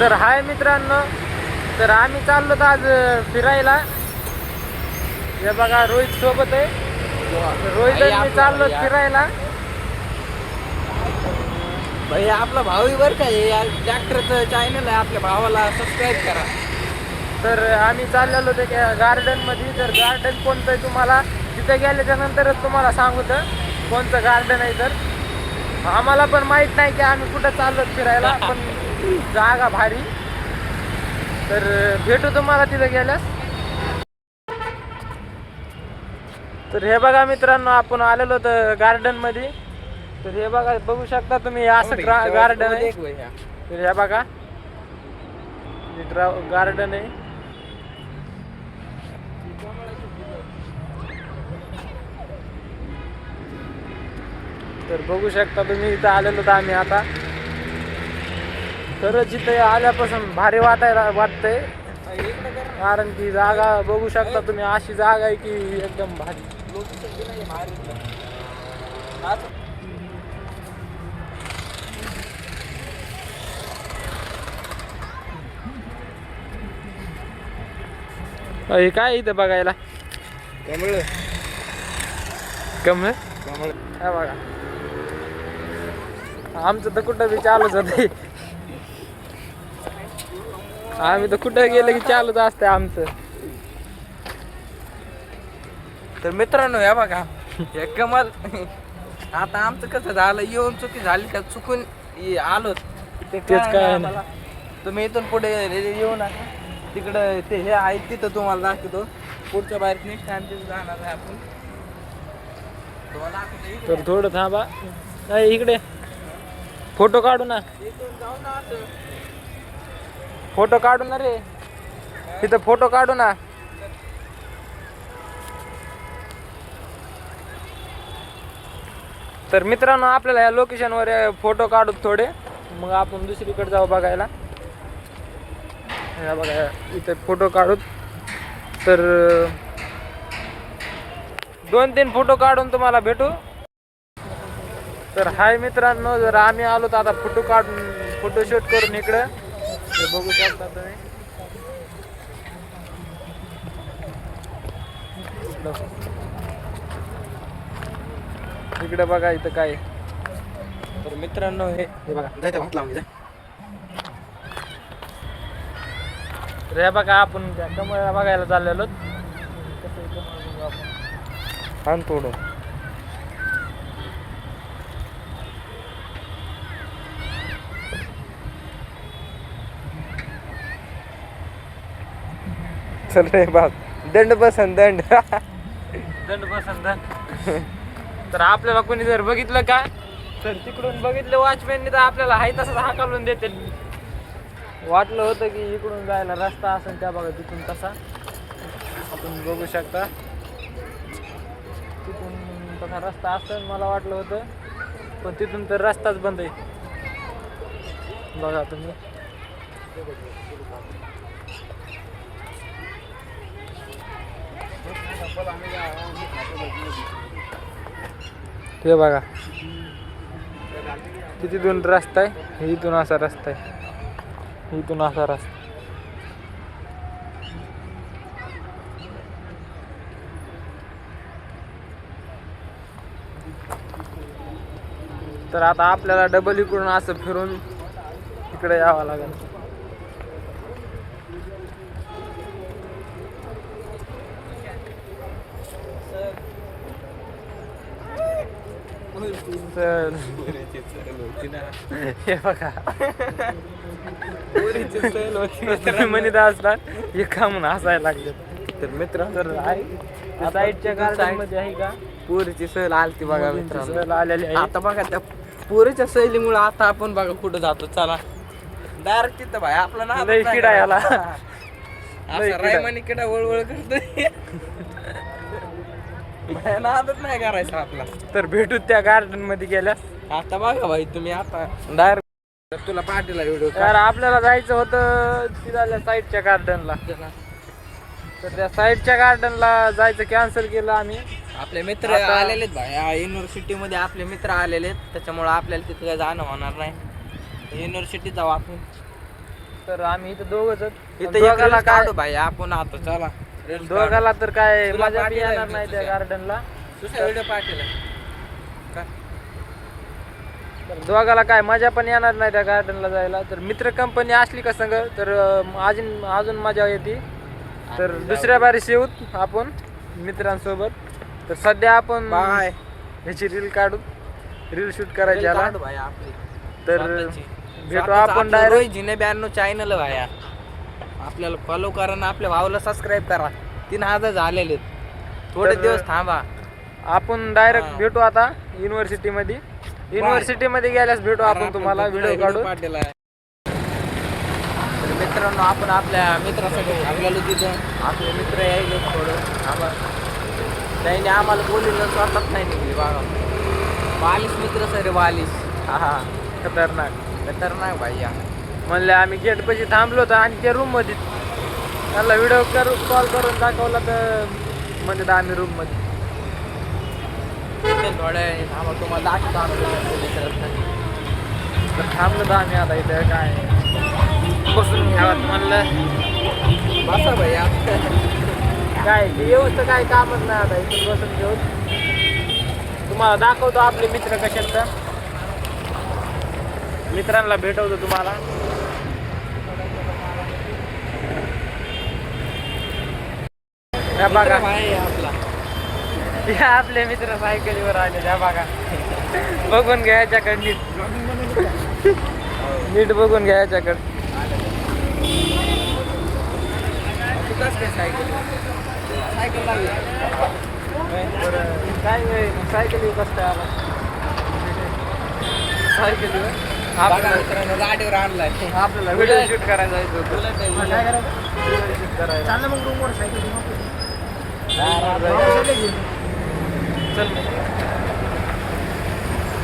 तर हाय मित्रांनो तर आम्ही चाललो तर आज फिरायला. हे बघा रोहित सोबत आहे. रोहित मी चाललो फिरायला. भाई आपला भाऊ बर का ट्रॅक्टरचं चॅनल आहे. आपल्या भावाला सबस्क्राईब करा. तर आम्ही चाललेलो ते गार्डनमध्ये तर गार्डन कोणतं आहे तुम्हाला? तिथे गेल्याच्या नंतरच तुम्हाला सांगू तर कोणतं गार्डन आहे तर? आम्हाला पण माहीत नाही की आम्ही कुठं चाललो फिरायला पण जागा भारी. तर भेटू तुम्हाला तिथे गेल्यास. तर हे बघा मित्रांनो आपण आलेलो तर गार्डनमध्ये. तर हे बघा बघू शकता तुम्ही असं गार्डन आहे. तर हे बघा गार्डन आहे. तर बघू शकता तुम्ही इथं आलेलो तर आम्ही आता. खरंच इथे आल्यापासून भारी वाटायला वाटतंय. कारण की जागा बघू शकता तुम्ही अशी जागा आहे की एकदम भारी. हे काय इथं बघायला? कमळ. कमळ? कमळ. हा बघा. आमचं तर कुठं बी चालूच होते आम्ही तर कुठं गेलं की चालूच असते आमचं. तर मित्रांनो या बघा. हे कमल. आता आमचं कसं झालं येऊन चुकी झाली का चुकून आलो. तेच काय नाही ना. तुम्ही इथून पुढे येऊ नका. तिकडं ते हे आहे तिथं तुम्हाला दाखवतो. पुढच्या बाहेर नेक्स्ट टाइम तिथे जाणार आहे आपण. तुम्हाला दाखवतो इकडे. तर थोडं थांबा. नाही इकडे. फोटो काढू ना. इथून जाऊ ना असं. फोटो काढू ना रे. तिथं फोटो काढू ना. तर मित्रांनो आपल्याला या लोकेशनवर फोटो काढू थोडे. मग आपण दुसरीकडे जाऊ बघायला. बघा इथे फोटो काढू तर दोन तीन फोटो काढून तुम्हाला भेटू. तर हाय मित्रांनो जर आम्ही आलो तर आता फोटो काढून फोटोशूट करून इकडं. हे बघू शकता तुम्ही इकडे बघा इथं काय. तर मित्रांनो हे हे बघा. तर हे बघा आपण त्या बघायला चाललेलो कसं कमळ बघू आपण. थोडं चल रे बाप. दंड बसन दंड. दंड पसंत तर आपल्याला कोणी जर बघितलं का तर तिकडून बघितलं वॉचमॅनने तर आपल्याला हाय तसंच हाकालून देते वाटलं होतं की इकडून जायला रस्ता असेल त्या बघा तिथून तसा. आपण बघू शकता. तिथून तसा रस्ता असेल मला वाटलं होतं. पण तिथून तर रस्ताच बंद आहे. बघा तुम्ही. ते बघा. ते तिथून रस्ता आहे? इथून असा रस्ता आहे. इथून असा रस्ता तर आता आपल्याला डबल इकडून असं फिरून इकडे यावं लागेल. तर हे बघा तुम्ही म्हणत असला हे का म्हणून हसायला लागले. तर मित्र तर आहे साईडच्या गार्डनमध्ये आहे का? पुरीची सहल आलती बघा मित्रांनो. सहल आलेली आहे. आता बघा त्या पुरीच्या सहलीमुळे आता आपण बघा कुठं जातो. चला. डायरेक्ट तिथं भाई आपला ना किडा याला. रायमानी किडा वळवळ करतोय. नादच नाही करायचा आपला. तर भेटू त्या गार्डनमध्ये गेल्यास आता बघा भाई तुम्ही आता डायरेक्ट तुला पाठीला व्हिडिओ तर आपल्याला जायचं होतं तिथल्या साईडच्या गार्डनला तर त्या साईडच्या गार्डनला जायचं कॅन्सल केलं आम्ही. आपले मित्र आलेले युनिव्हर्सिटी मध्ये आपले मित्र आलेले आहेत. त्याच्यामुळे आपल्याला तिथं काय जाणं होणार नाही. युनिव्हर्सिटीत जाऊ आपण. तर आम्ही इथं दोघच. इथं पण एक दोघाला reels काय काढू भाई. आपण आता चला. दोघाला तर काय तुला मजा बी येणार नाही त्या. गार्डनला दुसरा व्हिडिओ पाठवला का? तर दोघाला काय मजा पण येणार नाही त्या गार्डनला जायला. तर मित्र कंपनी असली का संग तर अं, अजून अजून मजा येते. तर दुसऱ्या बारीस येऊत आपण मित्रांसोबत. तर सध्या आपण बाय. ह्याची रील काढू. रील शूट करायची याला. तर. भेटू आपण डायरेक्ट जिने ब्याण्णव चॅनल भाया आपल्याला फॉलो करा आणि आपल्या भाऊला सबस्क्राईब करा. तीन हजार झालेले आहेत. थोडे तर- दिवस थांबा. आपण डायरेक्ट हा. भेटू आता युनिव्हर्सिटी मध्ये. युनिव्हर्सिटी मध्ये गेल्यास भेटू आपण तुम्हाला व्हिडिओ काढू तर मित्रांनो आपण आपल्या मित्रासाठी थांबलेलो तिथं. आपले मित्र यायले थोडं. थांबा. त्याने आम्हाला बोललेलं स्वतःच नाही निघली बघा बालिश मित्र सर बालिश हा हा. खतरनाक. खतरनाक भाई या म्हणले आम्ही गेट पाशी थांबलो होतो आणि त्या रूममध्ये त्यांना व्हिडिओ करू कॉल करून दाखवला तर म्हणजे आम्ही रूममध्ये. इथे थोड्या थांबा तुम्हाला दाखवतो आम्ही थांबलो तर आम्ही आता इथं काय बसून घ्यावं म्हणलं. बसा भैया. काय येऊच तर काय कामच नाही आता इथं बसून घेऊन. तुम्हाला दाखवतो आपले मित्र तर. मित्रांना भेटवतो तुम्हाला. या बघा. या आपले मित्र सायकलीवर आले त्या बघा. बघून घ्या याच्याकडे नीट. नीट बघून घ्या याच्याकडे. काय सायकल. कसं काय आला. सायकलीवर. गाडीवर आणलाय. आपल्याला व्हिडिओ शूट करायला जायचं होतं. काय करायचं मग रूमवर सायकल. चल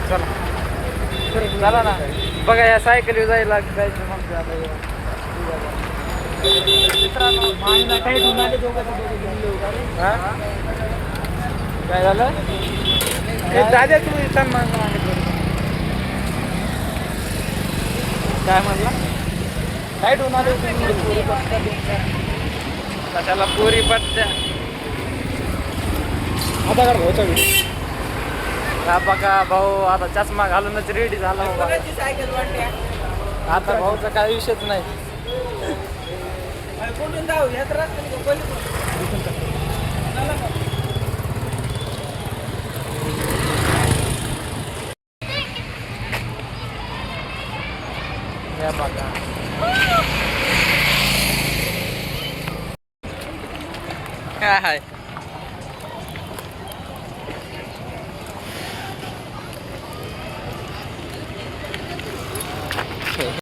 चला चला ना बघा या सायकली जायला जायचं मग काय झालं हे दादा तुम्ही सन्मान काय म्हणला काय उन्हाळे तुम्ही त्याला पोरी पट्ट्या आता काढ भाऊचा व्हिडिओ हा बघा भाऊ आता चष्मा घालूनच रेडी झाला बाबा सायकल वाटते. आता भाऊचा काय विषयच नाही? हे बघा. काय आहे